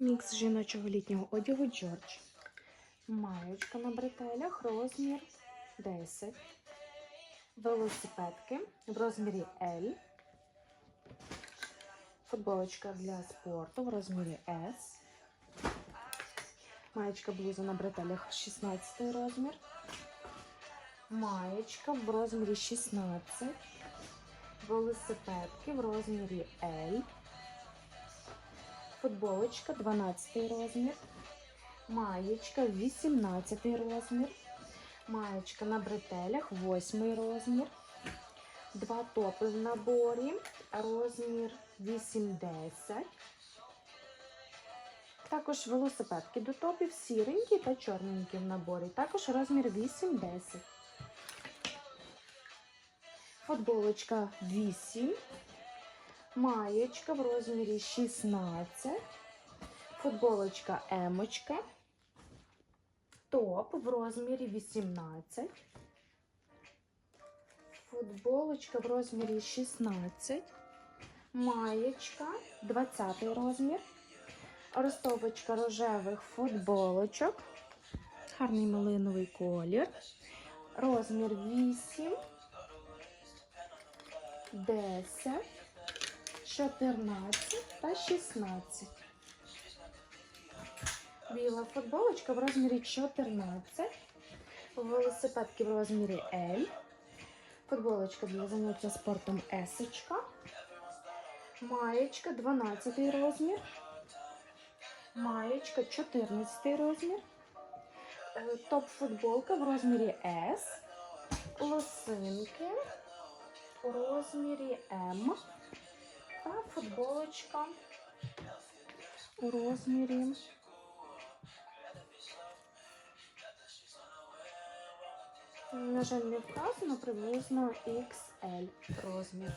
Мікс жіночого літнього одягу Джордж. Маєчка на бретелях, розмір 10. Велосипедки в розмірі L. Футболочка для спорту в розмірі S. Маєчка блуза на бретелях 16 розмір. Маєчка в розмірі 16. Велосипедки в розмірі L. Футболочка 12 розмір. Маєчка 18 розмір. Маєчка на бретелях 8 розмір. Два топи в наборі. Розмір 8-10. Також велосипедки до топів сіренькі та чорненькі в наборі. Також розмір 8-10. Футболочка 8. Маєчка в розмірі 16. Футболочка емочка. Топ в розмірі 18. Футболочка в розмірі 16. Маєчка 20 розмір. Ростовочка рожевих футболочок. Гарний малиновий колір. Розмір 8. 10. 14 та 16. Біла футболочка в розмірі 14. Велосипедки в розмірі L. Футболочка для заняття спортом S. Маєчка 12 розмір. Маєчка 14 розмір. Е, Топ-футболка в розмірі S. Лосинки у розмірі М. Футболочка у розмірі. На жаль, не вказано приблизно XL розмір.